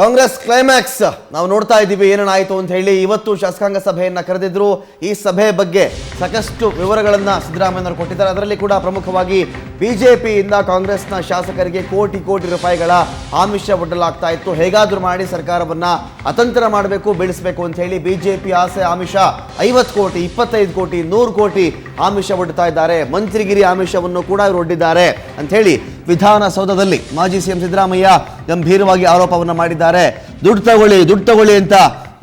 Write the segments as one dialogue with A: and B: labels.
A: Congress climax ನಾವು ನೋಡ್ತಾ ಇದ್ದೀವಿ ಏನೇನಾಯಿತು ಅಂತ ಹೇಳಿ. ಇವತ್ತು ಶಾಸಕಾಂಗ ಸಭೆಯನ್ನು ಕರೆದಿದ್ರು. ಈ ಸಭೆ ಬಗ್ಗೆ ಸಾಕಷ್ಟು ವಿವರಗಳನ್ನು ಸಿದ್ದರಾಮಯ್ಯನವರು ಕೊಟ್ಟಿದ್ದಾರೆ. ಅದರಲ್ಲಿ ಕೂಡ ಪ್ರಮುಖವಾಗಿ ಬಿಜೆಪಿಯಿಂದ ಕಾಂಗ್ರೆಸ್ನ ಶಾಸಕರಿಗೆ ಕೋಟಿ ಕೋಟಿ ರೂಪಾಯಿಗಳ ಆಮಿಷ ಒಡ್ಡಲಾಗ್ತಾ ಇತ್ತು. ಹೇಗಾದರೂ ಮಾಡಿ ಸರ್ಕಾರವನ್ನು ಅತಂತ್ರ ಮಾಡಬೇಕು, ಬೆಳೆಸಬೇಕು ಅಂತ ಹೇಳಿ ಬಿಜೆಪಿ ಆಸೆ, ಆಮಿಷ ಐವತ್ತು ಕೋಟಿ, ಇಪ್ಪತ್ತೈದು ಕೋಟಿ, ನೂರು ಕೋಟಿ ಆಮಿಷ ಒಡ್ತಾ ಇದ್ದಾರೆ. ಮಂತ್ರಿಗಿರಿ ಆಮಿಷವನ್ನು ಕೂಡ ಇವರು ಒಡ್ಡಿದ್ದಾರೆ ಅಂತ ವಿಧಾನಸೌಧದಲ್ಲಿ ಮಾಜಿ ಸಿಎಂ ಸಿದ್ದರಾಮಯ್ಯ ಗಂಭೀರವಾಗಿ ಆರೋಪವನ್ನು ಮಾಡಿದ್ದಾರೆ. ದುಡ್ಡು ತಗೊಳ್ಳಿ ದುಡ್ಡು ತಗೊಳ್ಳಿ ಅಂತ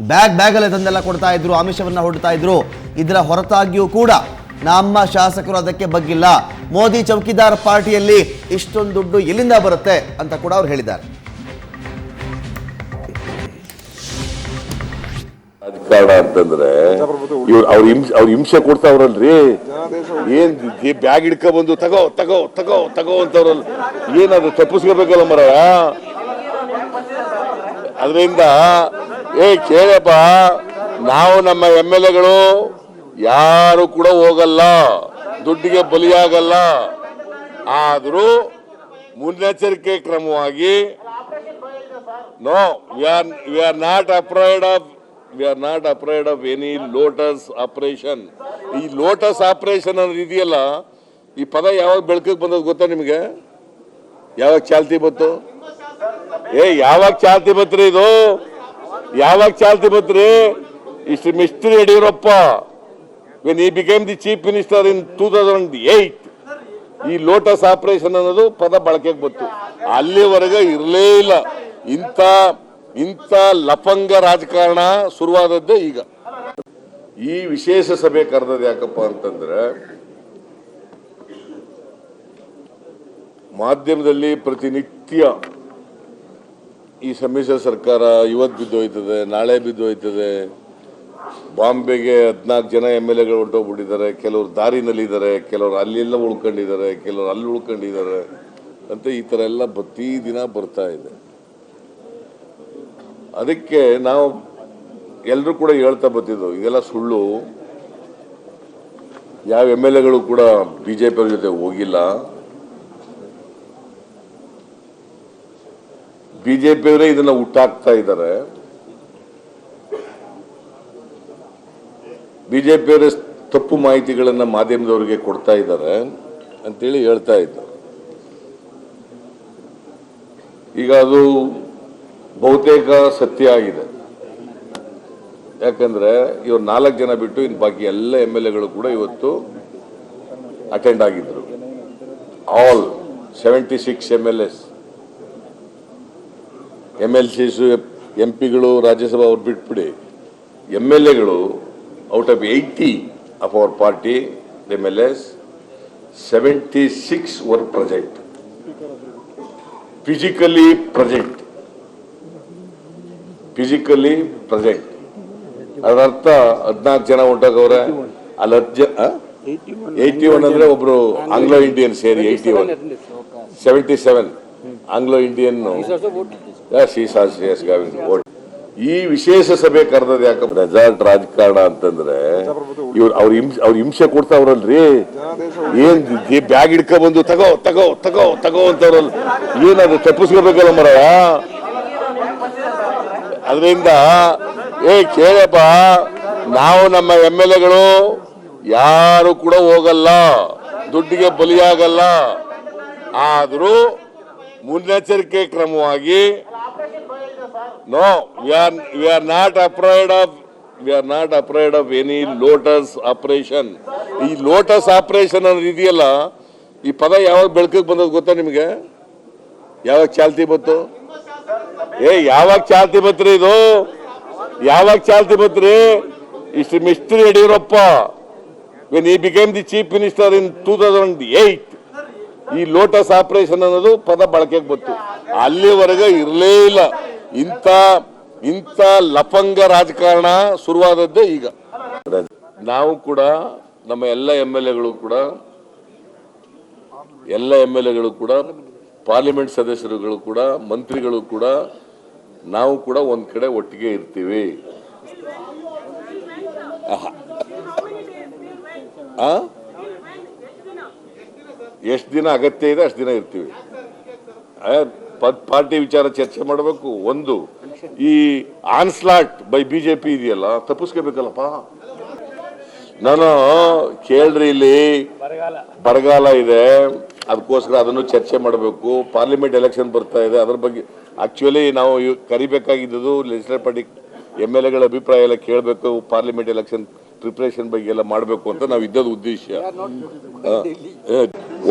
A: ಬ್ಯಾಗ್ ಬ್ಯಾಗಲ್ಲೇ ತಂದೆಲ್ಲ ಕೊಡ್ತಾ ಇದ್ರು, ಆಮಿಷವನ್ನ ಹೊಡ್ತಾ ಇದ್ರು. ಇದರ ಹೊರತಾಗಿಯೂ ಕೂಡ ನಮ್ಮ ಶಾಸಕರು ಅದಕ್ಕೆ ಬಗ್ಗಿಲ್ಲ. ಮೋದಿ ಚೌಕಿದಾರ್ ಪಾರ್ಟಿಯಲ್ಲಿ ಇಷ್ಟೊಂದು ದುಡ್ಡು ಎಲ್ಲಿಂದ ಬರುತ್ತೆ ಅಂತ ಕೂಡ ಅವ್ರು ಹೇಳಿದ್ದಾರೆ.
B: ರಾಜಕಾರಣ ಅಂತಂದ್ರೆ ಅವ್ರ ಹಿಂಸೆ ಅವ್ರ ಹಿಂಸೆ ಕೊಡ್ತಾವ್ರಲ್ರಿ. ಏನ್ ಬ್ಯಾಗ್ ಹಿಡ್ಕೊ ಬಂದು ತಗೋ ತಗೋ ತಗೋ ತಗೋ ಅಂತವ್ರಲ್ಲ ಏನಾದ್ರು ತಪ್ಪಿಸ್ಕೋಬೇಕಲ್ಲ ಮರ ಅದರಿಂದ, ಏ, ಕೇಳಪ್ಪ, ನಾವು ನಮ್ಮ ಎಂ ಎಲ್ ಎಗಳು ಯಾರು ಕೂಡ ಹೋಗಲ್ಲ, ದುಡ್ಡಿಗೆ ಬಲಿಯಾಗಲ್ಲ. ಆದರೂ ಮುನ್ನೆಚ್ಚರಿಕೆ ಕ್ರಮವಾಗಿ, no we are we are not afraid of we are not afraid of any lotus operation ಈ ಲೋಟಸ್ ಆಪರೇಷನ್ ಅನ್ನೋದು ಇದೆಯಲ್ಲ, ಈ ಪದ ಯಾವಾಗ ಬೆಳಕಿಗೆ ಬಂದದ್ದು ಗೊತ್ತಾ ನಿಮಗೆ? ಯಾವಾಗ ಚಾಲ್ತಿ ಬಂತು? ಏ, ಯಾವಾಗ ಚಾಲ್ತಿ ಬತ್ರಿ ಇದು? ಯಾವಾಗ ಚಾಲ್ತಿ ಬತ್ರಿ? ಇಷ್ಟು mister Yediyurappa. When he became the chief minister in two thousand eight ಈ ಲೋಟಸ್ ಆಪರೇಷನ್ ಅನ್ನೋದು ಪದ ಬಳಕೆಗೆ ಬಂತು. ಅಲ್ಲಿವರೆಗೆ ಇರಲೇ ಇಲ್ಲ. ಇಂಥ ಇಂಥ ಲಫಂಗ ರಾಜಕಾರಣ ಶುರುವಾದದ್ದೇ ಈಗ. ಈ ವಿಶೇಷ ಸಭೆ ಕರೆದದ್ದು ಯಾಕಪ್ಪ ಅಂತಂದ್ರೆ, ಮಾಧ್ಯಮದಲ್ಲಿ ಪ್ರತಿನಿತ್ಯ ಈ ಸಮ್ಮಿಶ್ರ ಸರ್ಕಾರ ಇವತ್ತು ಬಿದ್ದೋಯ್ತದೆ, ನಾಳೆ ಬಿದ್ದೋಯ್ತದೆ, ಬಾಂಬೆಗೆ ಹದಿನಾಲ್ಕು ಜನ ಎಂ ಎಲ್ ಎಗಳು ಹೊರಟೋಗ್ಬಿಟ್ಟಿದ್ದಾರೆ, ಕೆಲವರು ದಾರಿನಲ್ಲಿದ್ದಾರೆ, ಕೆಲವರು ಅಲ್ಲೆಲ್ಲ ಉಳ್ಕೊಂಡಿದ್ದಾರೆ, ಕೆಲವರು ಅಲ್ಲಿ ಉಳ್ಕೊಂಡಿದ್ದಾರೆ ಅಂತ ಈ ಥರ ಎಲ್ಲ ಪ್ರತಿ ದಿನ ಬರ್ತಾ ಇದೆ. ಅದಕ್ಕೆ ನಾವು ಎಲ್ಲರೂ ಕೂಡ ಹೇಳ್ತಾ ಬರ್ತಿದ್ದು ಇದೆಲ್ಲ ಸುಳ್ಳು. ಯಾವ ಎಂ ಎಲ್ ಎಗಳು ಕೂಡ ಬಿಜೆಪಿ ಅವ್ರ ಜೊತೆ ಹೋಗಿಲ್ಲ. ಬಿಜೆಪಿಯವರೇ ಇದನ್ನ ಹುಟ್ಟಾಕ್ತಾ ಇದ್ದಾರೆ. ಬಿಜೆಪಿಯವರೇ ತಪ್ಪು ಮಾಹಿತಿಗಳನ್ನ ಮಾಧ್ಯಮದವರಿಗೆ ಕೊಡ್ತಾ ಇದ್ದಾರೆ, ಅಂತೇಳಿ ಹೇಳ್ತಾ ಇದ್ದಾರೆ. ಈಗ ಅದು ಬಹುತೇಕ ಸತ್ಯ ಆಗಿದೆ. ಯಾಕಂದ್ರೆ ಇವ್ರು ನಾಲ್ಕು ಜನ ಬಿಟ್ಟು ಇನ್ನು ಬಾಕಿ ಎಲ್ಲ ಎಂ ಎಲ್ ಎಗಳು ಕೂಡ ಇವತ್ತು ಅಟೆಂಡ್ ಆಗಿದ್ರು. All seventy six M L S M L ಸಿಸು M ಪಿಗಳು ರಾಜ್ಯಸಭಾ ಅವ್ರು ಬಿಟ್ಬಿಡಿ. ಎಂ ಎಲ್ ಎಗಳು out of eighty of our party M L S seventy six were present physically present physically present ಅದರರ್ಥ ಹದಿನಾಲ್ಕು ಜನ ಹೊಂಟಾಗವ್ರೆ ಅಲ್ಲಿ ಹತ್ತು ಜನ ಏಯ್ಟಿ ಒನ್ ಅಂದ್ರೆ ಒಬ್ರು ಆಂಗ್ಲೋ ಇಂಡಿಯನ್ ಸೇರಿ eighty one seventy seven Anglo Indian ಈ ವಿಶೇಷ ಸಭೆ ಕರೆದದ್ ಯಾಕಪ್ಪ ರೆಸಾರ್ಟ್ ರಾಜಕಾರಣ ಅಂತಂದ್ರೆ ಇವ್ರು ಅವ್ರ ಹಿಂಸೆ ಅವ್ರ ಹಿಂಸೆ ಕೊಡ್ತಾವ್ರಲ್ರಿ. ಏನ್ ಬ್ಯಾಗ್ ಹಿಡ್ಕೊ ಬಂದು ತಗೋ ತಗೋ ತಗೋ ತಗೋ ಅಂತವ್ರಲ್ ಏನದು ತಪ್ಪಿಸ್ಕೋಬೇಕಲ್ಲ ಮರ ಅದರಿಂದ, ಏ ಕೇಳಪ್ಪ, ನಾವು ನಮ್ಮ ಎಂ ಎಲ್ ಎಗಳು ಯಾರು ಕೂಡ ಹೋಗಲ್ಲ, ದುಡ್ಡಿಗೆ ಬಲಿಯಾಗಲ್ಲ. ಆದರೂ ಮುನ್ನೆಚ್ಚರಿಕೆ ಕ್ರಮವಾಗಿ, no we are we are not afraid of we are not afraid of any lotus operation ಈ ಲೋಟಸ್ ಆಪರೇಷನ್ ಅನ್ನೋದು ಇದೆಯಲ್ಲ, ಈ ಪದ ಯಾವಾಗ ಬೆಳಕಿಗೆ ಬಂದದ್ದು ಗೊತ್ತಾ ನಿಮಗೆ? ಯಾವಾಗ ಚಾಲ್ತಿ ಬಂತು? ಏ, ಯಾವಾಗ ಚಾಲ್ತಿ ಬತ್ರಿ ಇದು? ಯಾವಾಗ ಚಾಲ್ತಿ ಬತ್ರಿ? ಇಷ್ಟು mister Yediyurappa when he became the chief minister in two thousand eight ಈ ಲೋಟಸ್ ಆಪರೇಷನ್ ಅನ್ನೋದು ಪದ ಬಳಕೆಗೆ ಬಂತು. ಅಲ್ಲಿವರೆಗೆ ಇರಲೇ ಇಲ್ಲ. ಇಂಥ ಇಂಥ ಲಫಂಗ ರಾಜಕಾರಣ ಶುರುವಾದದ್ದೇ ಈಗ. ನಾವು ಕೂಡ, ನಮ್ಮ ಎಲ್ಲ ಎಂ ಎಲ್ ಎಗಳು ಕೂಡ, ಎಲ್ಲ ಎಂ ಎಲ್ ಎಗಳು ಕೂಡ ಪಾರ್ಲಿಮೆಂಟ್ ಸದಸ್ಯರುಗಳು ಕೂಡ ಮಂತ್ರಿಗಳು ಕೂಡ ನಾವು ಕೂಡ ಒಂದ್ ಕಡೆ ಒಟ್ಟಿಗೆ ಇರ್ತೀವಿ. ಎಷ್ಟು ದಿನ ಅಗತ್ಯ ಇದೆ ಅಷ್ಟು ದಿನ ಇರ್ತೀವಿ. ಪಾರ್ಟಿ ವಿಚಾರ ಚರ್ಚೆ ಮಾಡಬೇಕು. ಒಂದು ಈ ಆನ್ಸ್ಲಾಟ್ ಬೈ ಬಿಜೆಪಿ ಇದೆಯಲ್ಲ ತಪ್ಪಿಸ್ಕೋಬೇಕಲ್ಲಪ್ಪ? ನಾನು ಕೇಳ್ರಿ ಇಲ್ಲಿ. ಬರಗಾಲ ಇದೆ. ಅದಕ್ಕೋಸ್ಕರ ಅದನ್ನು ಚರ್ಚೆ ಮಾಡಬೇಕು. ಪಾರ್ಲಿಮೆಂಟ್ ಎಲೆಕ್ಷನ್ ಬರ್ತಾ ಇದೆ. ಅದರ ಬಗ್ಗೆ ಆಕ್ಚುಲಿ ನಾವು ಇವ್- ಕರಿಬೇಕಾಗಿದ್ದು ಲೆಜಿಸ್ಲೇಟಿವ್ ಪಾರ್ಟಿ ಎಂ ಎಲ್ ಎಗಳ ಅಭಿಪ್ರಾಯ ಎಲ್ಲ ಕೇಳಬೇಕು. ಪಾರ್ಲಿಮೆಂಟ್ ಎಲೆಕ್ಷನ್ ಪ್ರಿಪ್ರೇಷನ್ ಬಗ್ಗೆ ಎಲ್ಲ ಮಾಡಬೇಕು ಅಂತ ನಾವು ಇದ್ದದ ಉದ್ದೇಶ.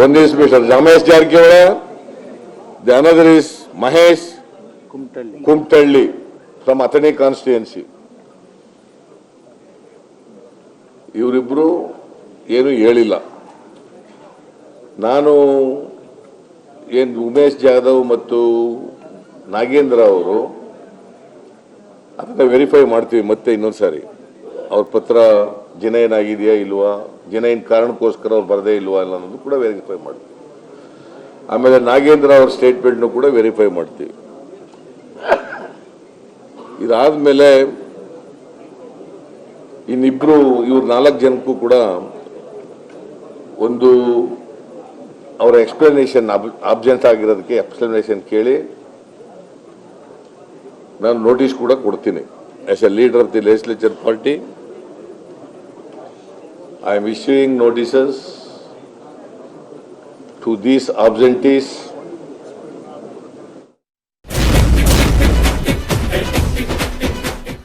B: ಒಂದೇ special mister Ramesh Jarkiholi the another is Mahesh Kumathalli. From Athani constituency ಇವರಿಬ್ರು ಏನು ಹೇಳಿಲ್ಲ. ನಾನು ಏನು ಉಮೇಶ್ ಜಾಧವ್ ಮತ್ತು ನಾಗೇಂದ್ರ ಅವರು ಅದನ್ನ ವೆರಿಫೈ ಮಾಡ್ತೀವಿ ಮತ್ತೆ ಇನ್ನೊಂದು ಸಾರಿ ಅವ್ರ ಪತ್ರ ಜಿನೈನ್ ಆಗಿದೆಯಾ ಇಲ್ವಾ? ಜಿನೈನ್ ಕಾರಣಕ್ಕೋಸ್ಕರ ಅವ್ರು ಬರದೇ ಇಲ್ವಾ ಇಲ್ಲ ಅನ್ನೋದು ಕೂಡ ವೆರಿಫೈ ಮಾಡ್ತೀವಿ. ಆಮೇಲೆ ನಾಗೇಂದ್ರ ಅವ್ರ ಸ್ಟೇಟ್ಮೆಂಟ್ನು ಕೂಡ ವೆರಿಫೈ ಮಾಡ್ತೀವಿ. ಇದಾದ್ಮೇಲೆ ಇನ್ನಿಬ್ರು, ಇವ್ರ ನಾಲ್ಕು ಜನಕ್ಕೂ ಕೂಡ ಒಂದು ಅವರ ಎಕ್ಸ್ಪ್ಲನೇಷನ್ ಅಬ್ಜೆಂಟ್ ಆಗಿರೋದಕ್ಕೆ ಎಕ್ಸ್ಪ್ಲನೇಷನ್ ಕೇಳಿ ನಾನು ನೋಟಿಸ್ ಕೂಡ ಕೊಡ್ತೀನಿ. As a leader of the legislature party I am issuing notices to these absentees